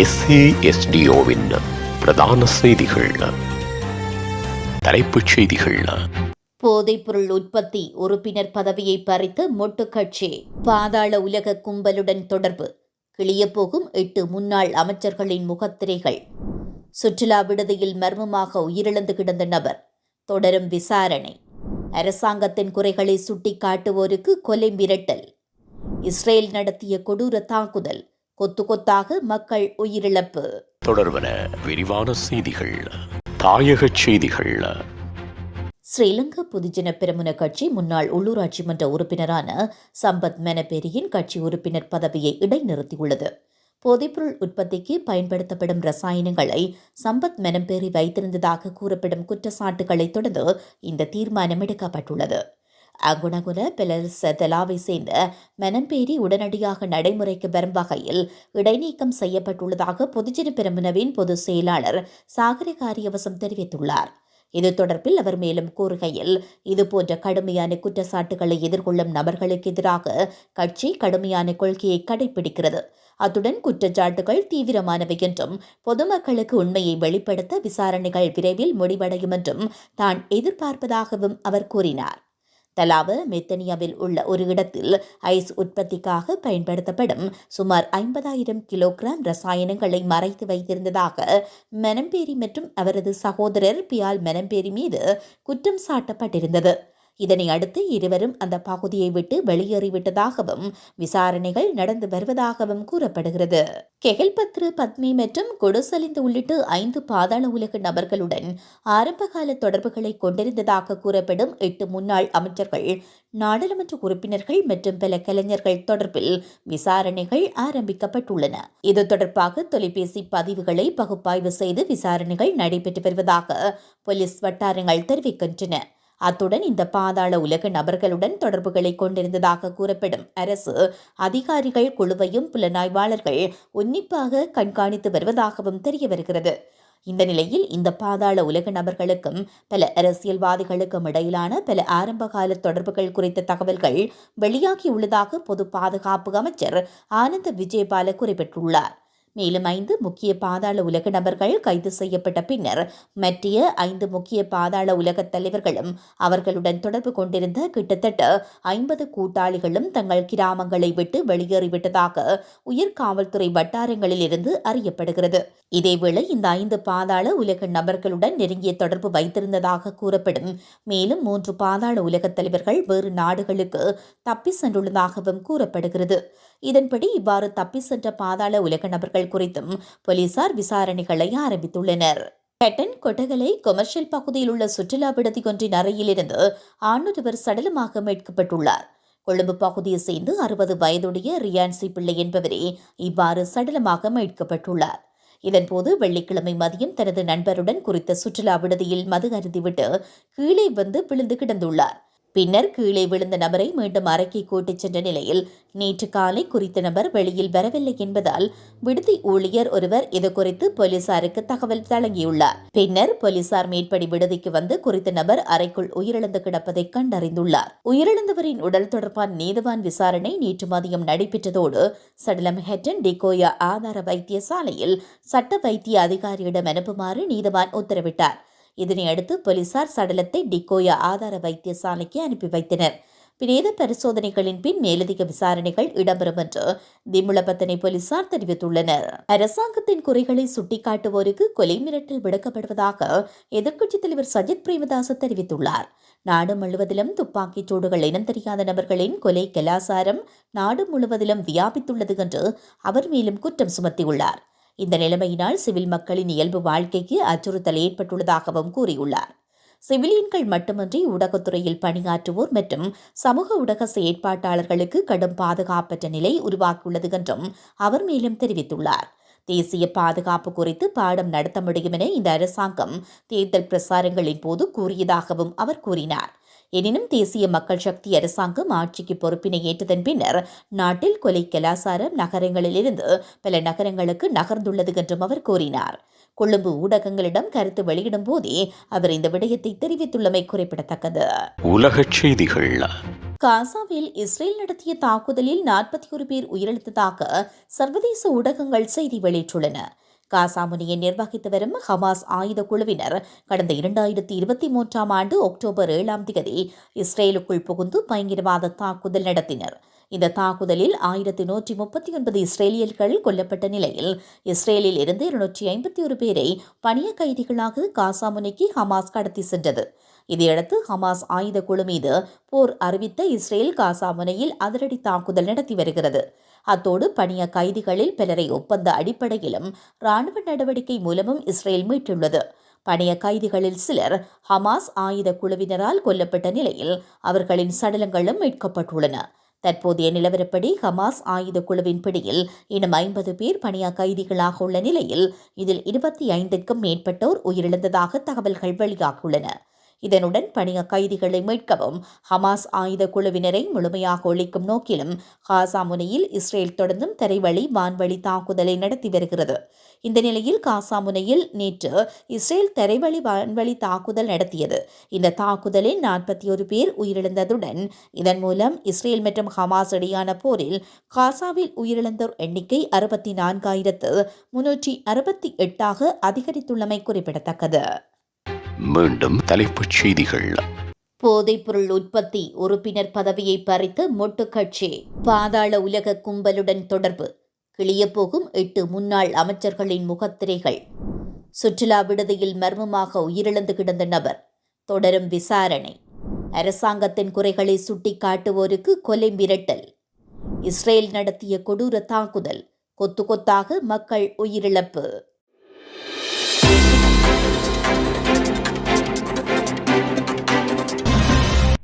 எஸ்ஏஎஸ்டிஓவின் பிரதான செய்திகள். தலைப்புச் செய்திகள். போதைப்பொருள் உற்பத்தி உறுப்பினர் பதவியை பறித்து மொட்டு கட்சி. பாதாள உலக கும்பலுடன் தொடர்பு. கிளியப்போகும் எட்டு முன்னாள் அமைச்சர்களின் முகத்திரைகள். சுற்றுலா விடுதியில் மர்மமாக உயிரிழந்து கிடந்த நபர். தொடரும் விசாரணை. அரசாங்கத்தின் குறைகளை சுட்டிக்காட்டுவோருக்கு கொலை மிரட்டல். இஸ்ரேல் நடத்திய கொடூர தாக்குதல். கொத்து கொத்தாக மக்கள் உயிரிழப்பு. தொடர்வன விரிவான செய்திகள் தாயகச் செய்திகள். ஸ்ரீலங்கா பொதுஜன பெரமுன கட்சி முன்னாள் உள்ளூராட்சி மன்ற உறுப்பினரான சம்பத் மெனபெரியின் கட்சி உறுப்பினர் பதவியை இடைநிறுத்தியுள்ளது. போதைப்பொருள் உற்பத்திக்கு பயன்படுத்தப்படும் ரசாயனங்களை சம்பத் மெனம்பேரி வைத்திருந்ததாக கூறப்படும் குற்றச்சாட்டுகளை தொடர்ந்து இந்த தீர்மானம் எடுக்கப்பட்டுள்ளது. அங்குணகுல பெலல்ச தெலாவை சேர்ந்த மெனம்பேரி உடனடியாக நடைமுறைக்கு வரும் வகையில் இடைநீக்கம் செய்யப்பட்டுள்ளதாக பொதுஜன பெரமுனவின் பொதுச் செயலாளர் சாகர காரியவசம் தெரிவித்துள்ளார். இது தொடர்பில் அவர் மேலும் கூறுகையில் இதுபோன்ற கடுமையான குற்றச்சாட்டுகளை எதிர்கொள்ளும் நபர்களுக்கு எதிராக கட்சி கடுமையான கொள்கையை கடைபிடிக்கிறது அத்துடன் குற்றச்சாட்டுகள் தீவிரமானவை என்றும் பொதுமக்களுக்கு உண்மையை வெளிப்படுத்த விசாரணைகள் விரைவில் முடிவடையும் என்றும் தான் எதிர்பார்ப்பதாகவும் அவர் கூறினார். தலாவ மெத்தனியாவில் உள்ள ஒரு இடத்தில் ஐஸ் உற்பத்திக்காக பயன்படுத்தப்படும் சுமார் ஐம்பதாயிரம் கிலோகிராம் ரசாயனங்களை மறைத்து வைத்திருந்ததாக மெனம்பேரி மற்றும் அவரது சகோதரர் பியால் மெனம்பேரி மீது குற்றம் சாட்டப்பட்டிருந்தது. இதனை அடுத்து இருவரும் அந்த பகுதியை விட்டு வெளியேறிவிட்டதாகவும் விசாரணைகள் நடந்து வருவதாகவும் கூறப்படுகிறது. கெகல்பத்ரு பத்மி மற்றும் கொடுசலிந்து உள்ளிட்ட ஐந்து பாதாள உலக நபர்களுடன் ஆரம்பகால தொடர்புகளை கொண்டிருந்ததாக கூறப்படும் எட்டு முன்னாள் அமைச்சர்கள் நாடாளுமன்ற உறுப்பினர்கள் மற்றும் பல கலைஞர்கள் தொடர்பில் விசாரணைகள் ஆரம்பிக்கப்பட்டுள்ளன. இது தொடர்பாக தொலைபேசி பதிவுகளை பகுப்பாய்வு செய்து விசாரணைகள் நடைபெற்று வருவதாக போலீஸ் வட்டாரங்கள் தெரிவிக்கின்றன. அத்துடன் இந்த பாதாள உலக நபர்களுடன் தொடர்புகளை கொண்டிருந்ததாக கூறப்படும் அரசு அதிகாரிகள் குழுவையும் புலனாய்வாளர்கள் உன்னிப்பாக கண்காணித்து வருவதாகவும் தெரிய வருகிறது. இந்த நிலையில் இந்த பாதாள உலக நபர்களுக்கும் பல அரசியல்வாதிகளுக்கும் இடையிலான பல ஆரம்பகால தொடர்புகள் குறித்த தகவல்கள் வெளியாகியுள்ளதாக பொது பாதுகாப்பு அமைச்சர் ஆனந்த விஜயபால குறிப்பிட்டுள்ளார். மேலும் ஐந்து முக்கிய பாதாள உலக நபர்கள் கைது செய்யப்பட்ட பின்னர் மற்றைய ஐந்து முக்கிய பாதாள உலக தலைவர்களும் அவர்களுடன் தொடர்பு கொண்டிருந்த கிட்டத்தட்ட ஐம்பது கூட்டாளிகளும் தங்கள் கிராமங்களை விட்டு வெளியேறிவிட்டதாக உயர் காவல்துறை வட்டாரங்களில் இருந்து அறியப்படுகிறது. இதேவேளை இந்த ஐந்து பாதாள உலக நபர்களுடன் நெருங்கிய தொடர்பு வைத்திருந்ததாக கூறப்படும். மேலும் மூன்று பாதாள உலக தலைவர்கள் வேறு நாடுகளுக்கு தப்பி சென்றுள்ளதாகவும் கூறப்படுகிறது. இதன்படி இவ்வாறு தப்பி சென்ற பாதாள உலக நபர்கள் குறித்தும் போலீசார் விசாரணைகளை ஆரம்பித்துள்ளனர். கட்டன் கொட்டகலை கொமர்ஷியல் பகுதியில் உள்ள சுற்றுலா விடுதி ஒன்றின் அறையிலிருந்து ஆணொருவர் சடலமாக மீட்கப்பட்டுள்ளார். கொழும்பு பகுதியை சேர்ந்து அறுபது வயதுடைய ரியான்சி பிள்ளை என்பவரே இவ்வாறு சடலமாக மீட்கப்பட்டுள்ளார். இதன்போது வெள்ளிக்கிழமை மதியம் தனது நண்பருடன் குறித்த சுற்றுலா விடுதியில் மது அருந்திவிட்டு கீழே வந்து விழுந்து கிடந்துள்ளார். பின்னர் கீழே விழுந்த நபரை மீண்டும் அறைக்கு கூட்டிச் சென்ற நிலையில் நேற்று காலை குறித்த நபர் வெளியில் வரவில்லை என்பதால் விடுதி ஊழியர் ஒருவர் இது குறித்து போலீசாருக்கு தகவல் வழங்கியுள்ளார். பின்னர் போலீசார் மேற்படி விடுதிக்கு வந்து குறித்த நபர் அறைக்குள் உயிரிழந்து கிடப்பதை கண்டறிந்துள்ளார். உயிரிழந்தவரின் உடல் தொடர்பான நீதவான் விசாரணை நேற்று மதியம் நடைபெற்றதோடு சடலம் ஹெட்டன் டிகோயா ஆதார வைத்தியசாலையில் சட்ட வைத்திய அதிகாரியிடம் அனுப்புமாறு நீதவான் உத்தரவிட்டார். இதனையடுத்து போலீசார் சடலத்தை டிகோயா ஆதார வைத்தியசாலைக்கு அனுப்பி வைத்தனர். பிரேத பரிசோதனைகளின் பின் மேலதிக விசாரணைகள் இடம்பெறும் என்று திமுலபத்தனை போலீசார் தெரிவித்துள்ளனர். அரசாங்கத்தின் குறைகளை சுட்டிக்காட்டுவோருக்கு கொலை மிரட்டல் விடுக்கப்படுவதாக எதிர்க்கட்சித் தலைவர் சஜித் பிரேமதாச தெரிவித்துள்ளார். நாடு முழுவதிலும் துப்பாக்கிச் சூடுகள் இனம் தெரியாத நபர்களின் கொலை கலாசாரம் நாடு முழுவதிலும் வியாபித்துள்ளது என்று அவர் மேலும் குற்றம் சுமத்தியுள்ளார். இந்த நிலைமையினால் சிவில் மக்களின் இயல்பு வாழ்க்கைக்கு அச்சுறுத்தல் ஏற்பட்டுள்ளதாகவும் கூறியுள்ளார். சிவிலியன்கள் மட்டுமின்றி ஊடகத்துறையில் பணியாற்றுவோர் மற்றும் சமூக ஊடக செயற்பாட்டாளர்களுக்கு கடும் பாதுகாப்பற்ற நிலை உருவாக்கியுள்ளது என்றும் அவர் மேலும் தெரிவித்துள்ளார். தேசிய பாதுகாப்பு குறித்து பாடம் நடத்த முடியும் என இந்த அரசாங்கம் தேர்தல் பிரசாரங்களின் போது கூறியதாகவும் அவர் கூறினார். எனினும் தேசிய மக்கள் சக்தி அரசாங்கம் ஆட்சிக்கு பொறுப்பினை ஏற்றதன் பின்னர் நாட்டில் கொலை கலாசாரம் நகரங்களிலிருந்து பல நகரங்களுக்கு நகர்ந்துள்ளது என்றும் அவர் கூறினார். கொழும்பு ஊடகங்களிடம் கருத்து வெளியிடும் போதே அவர் இந்த விடயத்தை தெரிவித்துள்ளமை குறிப்பிடத்தக்கது. உலகச் செய்திகள். காசாவில் இஸ்ரேல் நடத்திய தாக்குதலில் நாற்பத்தி ஒரு பேர் உயிரிழந்ததாக சர்வதேச ஊடகங்கள் செய்தி வெளியிட்டுள்ளன. காசாமுனையை நிர்வகித்து வரும் ஹமாஸ் ஆயுத குழுவினர். கடந்த இரண்டாயிரத்தி இருபத்தி மூன்றாம் ஆண்டு அக்டோபர் ஏழாம் தேதி இஸ்ரேலுக்குள் புகுந்து பயங்கரவாத தாக்குதல் நடத்தினர். இந்த தாக்குதலில் ஆயிரத்தி நூற்றி முப்பத்தி ஒன்பது இஸ்ரேலியர்கள் கொல்லப்பட்ட நிலையில் இஸ்ரேலில் இருந்து இருநூற்றி ஐம்பத்தி ஒரு பேரை பணிய கைதிகளாக காசா முனைக்கு ஹமாஸ் கடத்தி சென்றது. இதையடுத்து ஹமாஸ் ஆயுத குழு மீது போர் அறிவித்த இஸ்ரேல் காசா முனையில் அதிரடி தாக்குதல் நடத்தி வருகிறது. அத்தோடு பணிய கைதிகளில் பலரை ஒப்பந்த அடிப்படையிலும் ராணுவ நடவடிக்கை மூலமும் இஸ்ரேல் மீட்டுள்ளது. பணிய கைதிகளில் சிலர் ஹமாஸ் ஆயுத குழுவினரால் கொல்லப்பட்ட நிலையில் அவர்களின் சடலங்களும் மீட்கப்பட்டுள்ளன. தற்போதைய நிலவரப்படி ஹமாஸ் ஆயுத குழுவின் பிடியில் இன்னும் ஐம்பது பேர் பணிய கைதிகளாக உள்ள நிலையில் இதில் இருபத்தி ஐந்திற்கும் மேற்பட்டோர் உயிரிழந்ததாக தகவல்கள் வெளியாகியுள்ளன. இதனுடன் பணிய கைதிகளை மீட்கவும் ஹமாஸ் ஆயுத குழுவினரை முழுமையாக ஒழிக்கும் நோக்கிலும் காசா முனையில் இஸ்ரேல் தொடர்ந்தும் தரைவழி வான்வழி தாக்குதலை நடத்தி வருகிறது. இந்த நிலையில் காசா முனையில் நேற்று இஸ்ரேல் தரைவழி வான்வழி தாக்குதல் நடத்தியது. இந்த தாக்குதலில் நாற்பத்தி ஒரு பேர் உயிரிழந்ததுடன் இதன் மூலம் இஸ்ரேல் மற்றும் ஹமாஸ் இடையான போரில் காசாவில் உயிரிழந்தோர் எண்ணிக்கை அறுபத்தி நான்காயிரத்து முன்னூற்றி அறுபத்தி எட்டாக அதிகரித்துள்ளமை குறிப்பிடத்தக்கது. மீண்டும் தலைப்புச் செய்திகள். போதைப்பொருள் உற்பத்தி உறுப்பினர் பதவியை பறித்து மொட்டு கட்சி. பாதாள உலக கும்பலுடன் தொடர்பு. கிளியப்போகும் எட்டு முன்னாள் அமைச்சர்களின் முகத்திரைகள். சுற்றுலா விடுதியில் மர்மமாக உயிரிழந்து கிடந்த நபர். தொடரும் விசாரணை. அரசாங்கத்தின் குறைகளை சுட்டிக்காட்டுவோருக்கு கொலை மிரட்டல். இஸ்ரேல் நடத்திய கொடூர தாக்குதல். கொத்து கொத்தாக மக்கள் உயிரிழப்பு.